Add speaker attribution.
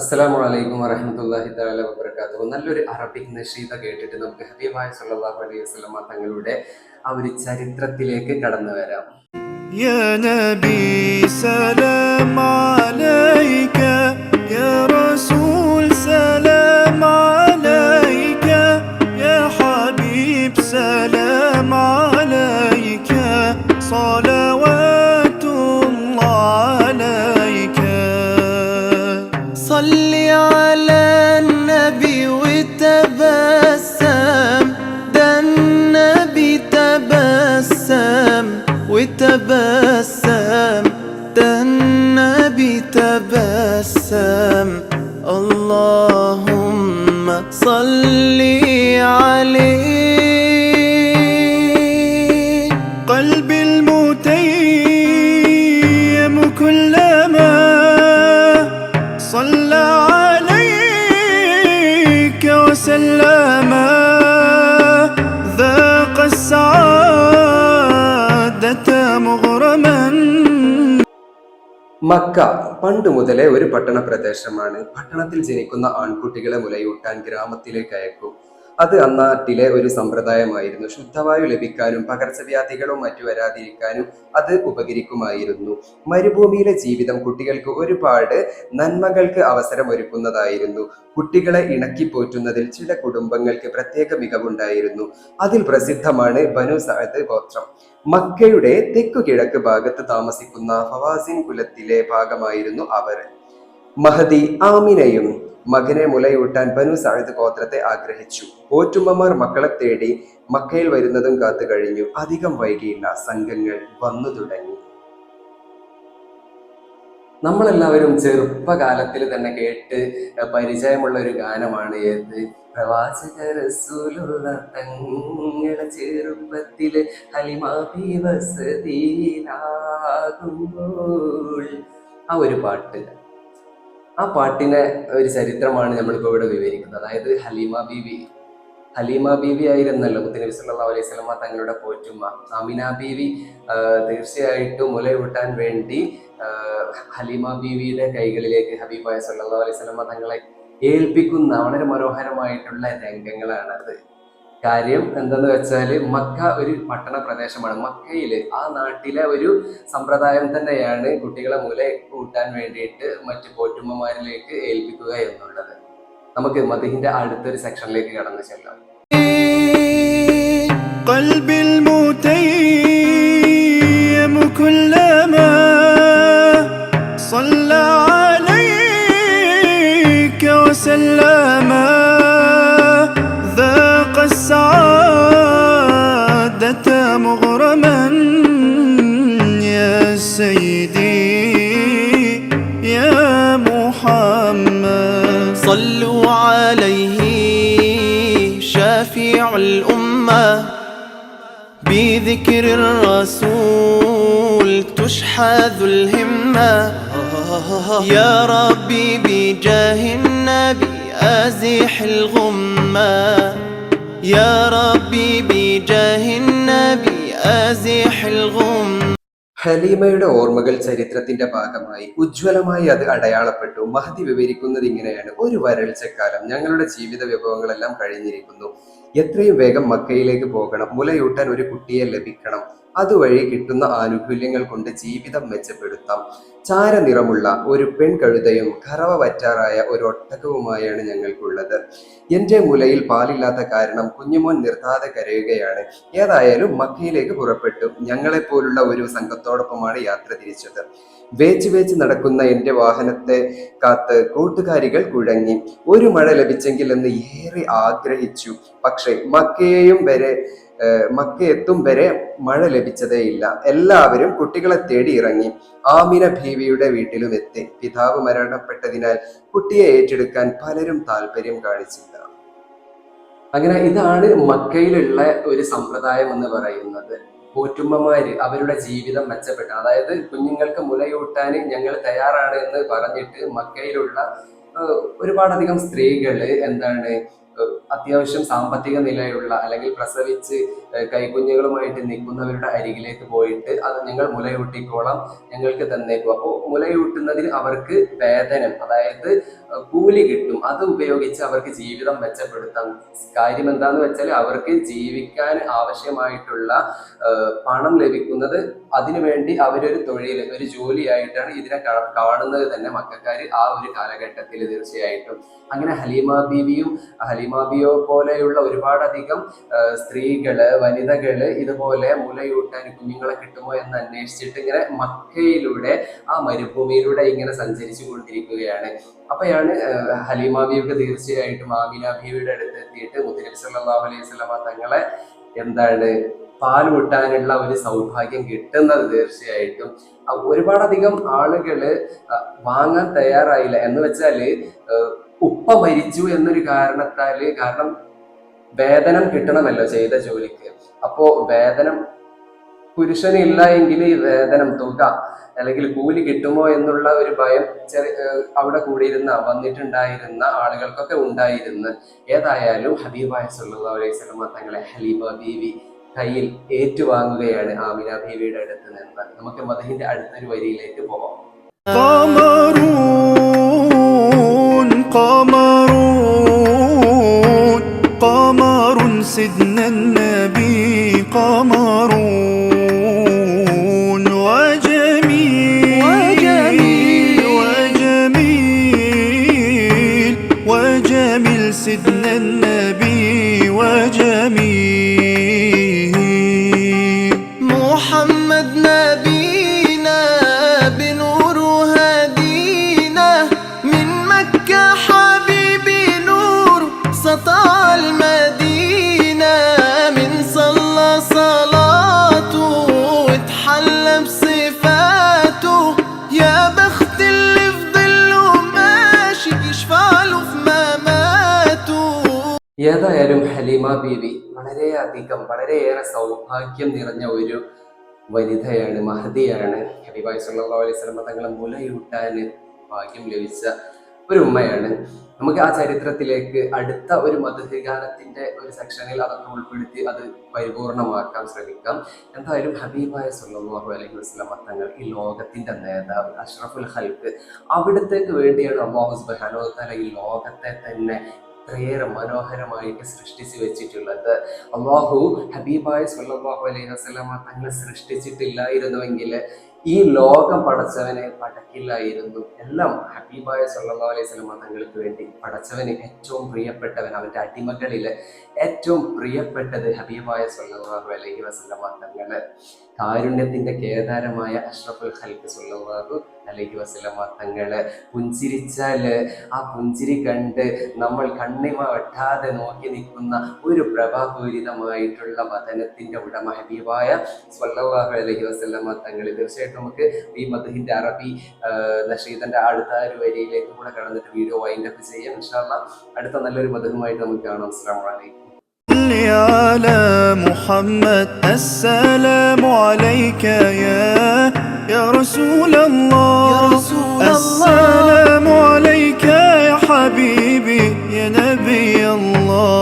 Speaker 1: അസ്സലാമു അലൈക്കും വറഹമത്തല്ലാഹി തല വബർക്കാത്തു നല്ലൊരു അറബിക് നഷീത കേട്ടിട്ട് നമുക്ക് ഹബീബായ സല്ലാഹു അലൈഹി വസ്ലമ തങ്ങളുടെ ആ ഒരു ചരിത്രത്തിലേക്ക് കടന്നു വരാം.
Speaker 2: നബി സലാം അലൈക യാ റസൂൽ صل
Speaker 1: മക്ക പണ്ട് മുതലേ ഒരു പട്ടണ പ്രദേശമാണ്. പട്ടണത്തിൽ ജനിക്കുന്ന ആൺകുട്ടികളെ മുലയൂട്ടാൻ ഗ്രാമത്തിലേക്ക് അയക്കും. അത് അന്നാട്ടിലെ ഒരു സമ്പ്രദായമായിരുന്നു. ശുദ്ധവായു ലഭിക്കാനും പകർച്ചവ്യാധികളും മറ്റു വരാതിരിക്കാനും അത് ഉപകരിക്കുമായിരുന്നു. മരുഭൂമിയിലെ ജീവിതം കുട്ടികൾക്ക് ഒരുപാട് നന്മകൾക്ക് അവസരം ഒരുക്കുന്നതായിരുന്നു. കുട്ടികളെ ഇണക്കി പോറ്റുന്നതിൽ ചില കുടുംബങ്ങൾക്ക് പ്രത്യേക മികവുണ്ടായിരുന്നു. അതിൽ പ്രസിദ്ധമാണ് ബനു സഅദ് ഗോത്രം. മക്കയുടെ തെക്കു കിഴക്ക് ഭാഗത്ത് താമസിക്കുന്ന ഫവാസിൻ കുലത്തിലെ ഭാഗമായിരുന്നു അവർ. മഹദി ആമിനയും മകനെ മുലയൂട്ടാൻ ബനു സഅദ് ഗോത്രത്തെ ആഗ്രഹിച്ചു. പോറ്റുമ്മമാർ മക്കളെ തേടി മക്കയിൽ വരുന്നതും കാത്തു കഴിഞ്ഞു. അധികം വൈകിയില്ല. സംഘങ്ങൾ വന്നു തുടങ്ങി. നമ്മളെല്ലാവരും ചെറുപ്പകാലത്തിൽ തന്നെ കേട്ട് പരിചയമുള്ള ഒരു ഗാനമാണ് ഏത്? പ്രവാചക തങ്ങളെ ചെറുപ്പത്തിൽ ഹലിമാബി ആ ഒരു പാട്ട്. ആ പാട്ടിനെ ഒരു ചരിത്രമാണ് നമ്മളിപ്പോൾ ഇവിടെ വിവരിക്കുന്നത്. അതായത് ഹലീമ ബീവി. ഹലീമ ബീവി ആയിരുന്നല്ലോ മുത്തനബി സല്ലാ അലൈഹി സ്വലമ തങ്ങളുടെ പോറ്റുമ്മ. ആമിന ബീവി തീർച്ചയായിട്ടും മുലയൂട്ടാൻ വേണ്ടി ഹലീമ ബീവിയുടെ കൈകളിലേക്ക് ഹബീബായ സല്ലല്ലാഹു അലൈഹി സ്വലമ തങ്ങളെ ഏൽപ്പിക്കുന്ന വളരെ മനോഹരമായിട്ടുള്ള രംഗങ്ങളാണ് അത് കാര്യം എന്തെന്ന് വെച്ചാൽ മക്ക ഒരു പട്ടണ പ്രദേശമാണ് മക്കയിൽ ആ നാട്ടിലെ ഒരു സമ്പ്രദായം തന്നെയാണ് കുട്ടികളെ മുല കൂട്ടാൻ വേണ്ടിയിട്ട് മറ്റു പോറ്റുമ്മമാരിലേക്ക് ഏൽപ്പിക്കുക എന്നുള്ളത് നമുക്ക് മതിഹിന്റെ അടുത്തൊരു സെക്ഷനിലേക്ക് കടന്നു ചെല്ലാം
Speaker 2: قلبي المتيم كلما صلى عليك وسلم شافع الأمة بذكر الرسول تشحذ الهمة. يا ربي بجاه النبي أزح الغمة. يا ربي بجاه النبي أزح الغمة.
Speaker 1: ഹലീമയുടെ ഓർമ്മകൾ ചരിത്രത്തിന്റെ ഭാഗമായി ഉജ്ജ്വലമായി അത് അടയാളപ്പെട്ടു. മഹതി വിവരിക്കുന്നത് ഇങ്ങനെയാണ്. ഒരു വരൾച്ചക്കാലം ഞങ്ങളുടെ ജീവിത വിഭവങ്ങളെല്ലാം കഴിഞ്ഞിരിക്കുന്നു. എത്രയും വേഗം മക്കയിലേക്ക് പോകണം. മുലയൂട്ടാൻ ഒരു കുട്ടിയെ ലഭിക്കണം. അതുവഴി കിട്ടുന്ന ആനുകൂല്യങ്ങൾ കൊണ്ട് ജീവിതം മെച്ചപ്പെടുത്താം. ചാരനിറമുള്ള ഒരു പെൺകഴുതയും കറവ വറ്റാറായ ഒരു ഒട്ടകവുമായാണ് ഞങ്ങൾക്കുള്ളത്. എന്റെ മുലയിൽ പാലില്ലാത്ത കാരണം കുഞ്ഞുമോൻ നിർത്താതെ കരയുകയാണ്. ഏതായാലും മക്കയിലേക്ക് പുറപ്പെട്ടു. ഞങ്ങളെപ്പോലുള്ള ഒരു സംഘത്തോടൊപ്പമാണ് യാത്ര തിരിച്ചത്. വേച്ച് വേച്ച് നടക്കുന്ന എന്റെ വാഹനത്തെ കാത്ത് കൂട്ടുകാരികൾ കുഴങ്ങി. ഒരു മഴ ലഭിച്ചെങ്കിൽ എന്ന് ഏറെ ആഗ്രഹിച്ചു. പക്ഷേ മക്കയെയും വരെ മക്ക എത്തും വരെ മഴ ലഭിച്ചതേ ഇല്ല എല്ലാവരും കുട്ടികളെ തേടി ഇറങ്ങി ആമിന ഭീവിയുടെ വീട്ടിലും എത്തി. പിതാവ് മരണപ്പെട്ടതിനാൽ കുട്ടിയെ ഏറ്റെടുക്കാൻ പലരും താല്പര്യം കാണിച്ചില്ല. അങ്ങനെ ഇതാണ് മക്കയിലുള്ള ഒരു സമ്പ്രദായം എന്ന് പറയുന്നത്. പോറ്റുമ്മമാര് അവരുടെ ജീവിതം മെച്ചപ്പെട്ട അതായത് കുഞ്ഞുങ്ങൾക്ക് മുലയൂട്ടാൻ ഞങ്ങൾ തയ്യാറാണ് എന്ന് പറഞ്ഞിട്ട് മക്കയിലുള്ള ഒരുപാടധികം സ്ത്രീകൾ എന്താണ് അത്യാവശ്യം സാമ്പത്തിക നിലയുള്ള അല്ലെങ്കിൽ പ്രസവിച്ച് കൈകുഞ്ഞുങ്ങളുമായിട്ട് നിൽക്കുന്നവരുടെ അരികിലേക്ക് പോയിട്ട് അത് ഞങ്ങൾ മുലയൂട്ടിക്കോളാം. ഞങ്ങൾക്ക് തന്നേക്കും അപ്പോൾ മുലയൂട്ടുന്നതിന് അവർക്ക് വേതനം അതായത് കൂലി കിട്ടും. അത് ഉപയോഗിച്ച് അവർക്ക് ജീവിതം മെച്ചപ്പെടുത്താം. കാര്യം എന്താന്ന് വെച്ചാൽ അവർക്ക് ജീവിക്കാൻ ആവശ്യമായിട്ടുള്ള പണം ലഭിക്കുന്നത് അതിനുവേണ്ടി അവരൊരു തൊഴിൽ ഒരു ജോലിയായിട്ടാണ് ഇതിനെ കാണുന്നത് തന്നെ മക്കാര് ആ ഒരു കാലഘട്ടത്തിൽ തീർച്ചയായിട്ടും. അങ്ങനെ ഹലീമ ബീവിയും ഹലീമ ബിയോ പോലെയുള്ള ഒരുപാടധികം സ്ത്രീകൾ വനിതകൾ ഇതുപോലെ മുലയൂട്ടാൻ കുഞ്ഞുങ്ങളെ കിട്ടുമോ എന്ന് അന്വേഷിച്ചിട്ട് ഇങ്ങനെ മക്കയിലൂടെ ആ മരുഭൂമിയിലൂടെ ഇങ്ങനെ സഞ്ചരിച്ചു കൊണ്ടിരിക്കുകയാണ്. അപ്പോഴാണ് ഏഹ് ഹലീമ ബീവിക്ക് തീർച്ചയായിട്ടും ആമിന ബീവിയുടെ അടുത്ത് എത്തിയിട്ട് മുത്തനബി സല്ലാഹു അലൈഹി സ്വലാമ തങ്ങളെ എന്താണ് പാൽ വിട്ടാനുള്ള ഒരു സൗഭാഗ്യം കിട്ടുന്നത് തീർച്ചയായിട്ടും. ഒരുപാടധികം ആളുകൾ വാങ്ങാൻ തയ്യാറായില്ല. എന്ന് വെച്ചാൽ ഉപ്പ മരിച്ചു എന്നൊരു കാരണത്താൽ കാരണം വേതനം കിട്ടണമല്ലോ ചെയ്ത ജോലിക്ക്. അപ്പോ വേതനം പുരുഷന് ഇല്ല എങ്കിൽ ഈ വേതനം തുക അല്ലെങ്കിൽ കൂലി കിട്ടുമോ എന്നുള്ള ഒരു ഭയം ചെറിയ ഏഹ് അവിടെ കൂടിയിരുന്ന വന്നിട്ടുണ്ടായിരുന്ന ആളുകൾക്കൊക്കെ ഉണ്ടായിരുന്നു ഏതായാലും ഹബീബായ സല്ലല്ലാഹു അലൈഹി വസല്ലമ തങ്ങളെ ഹലീമ ബീവി കയ്യിൽ ഏറ്റുവാങ്ങുകയാണ് ആമിന ബീവിയുടെ അടുത്ത് നിന്ന് നമുക്ക് മദഹിന്റെ അടുത്തൊരു വരിയിലേക്ക് പോവാം
Speaker 2: قمرون قمرون قمر سيدنا النبي قمرون
Speaker 1: ഏതായാലും ഹലീമ ബീവി വളരെയധികം വളരെയേറെ സൗഭാഗ്യം നിറഞ്ഞ ഒരു വനിതയാണ് മഹതിയാണ്. ഹബീബായ് സല്ലല്ലാഹു അലൈഹി വസല്ലം തങ്ങളെ മുലയൂട്ടാൻ ഭാഗ്യം ലഭിച്ച ഒരു ഉമ്മയാണ്. നമുക്ക് ആ ചരിത്രത്തിലേക്ക് അടുത്ത ഒരു മധുഗാനത്തിന്റെ ഒരു സെക്ഷനിൽ അതൊക്കെ ഉൾപ്പെടുത്തി അത് പരിപൂർണമാക്കാൻ ശ്രമിക്കാം. എന്തായാലും ഹബീബായ സുല്ലാഹു അലൈഹി വസല്ലം തങ്ങൾ ഈ ലോകത്തിന്റെ നേതാവ് അഷ്റഫുൽ ഹൽക്ക് അവിടത്തേക്ക് വേണ്ടിയാണ് അള്ളാഹു സുബ്ഹാനഹു തല ഈ ലോകത്തെ തന്നെ ഇത്രയേറെ മനോഹരമായിട്ട് സൃഷ്ടിച്ചു വെച്ചിട്ടുള്ളത്. അള്ളാഹു ഹബീബായ സല്ലാഹു അലൈഹി വസ്ലാമ തങ്ങളെ സൃഷ്ടിച്ചിട്ടില്ലായിരുന്നുവെങ്കിൽ ഈ ലോകം പടച്ചവനെ പടക്കില്ലായിരുന്നു. എല്ലാം ഹബീബായ സല്ലാ അലൈഹി മതങ്ങൾക്ക് തങ്ങൾക്ക് വേണ്ടി പടച്ചവന് ഏറ്റവും പ്രിയപ്പെട്ടവൻ അവന്റെ അടിമകളിൽ ഏറ്റവും പ്രിയപ്പെട്ടത് ഹബീബായ സല്ലല്ലാഹു അലൈഹി വസ്ലം മതങ്ങൾ കാരുണ്യത്തിന്റെ കേദാരമായ അഷ്റഫുൽ ഖൽക്ക് സല്ലല്ലാഹു അലൈഹി വസല്ലമ മതങ്ങൾ പുഞ്ചിരിച്ചാൽ ആ പുഞ്ചിരി കണ്ട് നമ്മൾ കണ്ണിമ വെട്ടാതെ നോക്കി നിൽക്കുന്ന ഒരു പ്രഭാപൂരിതമായിട്ടുള്ള വതനത്തിന്റെ ഉടമ ഹബീബായ സല്ലാഹു അലൈഹി വസല്ലമ മതങ്ങൾ തീർച്ചയായിട്ടും നമുക്ക് ഈ മധുഹിന്റെ അറബി നഷീദന്റെ അടുത്ത ഒരു വരിയിലേക്ക് കൂടെ കടന്നിട്ട് വീഡിയോ വൈൻഡ് അപ്പ് ചെയ്യാം ഇൻഷാല്ല അടുത്ത നല്ലൊരു മധുഹുമായിട്ട് നമുക്ക് കാണാം അസ്സാം വലൈക്കും
Speaker 2: صل على محمد السلام عليك يا يا رسول الله يا رسول السلام عليك يا حبيبي يا نبي الله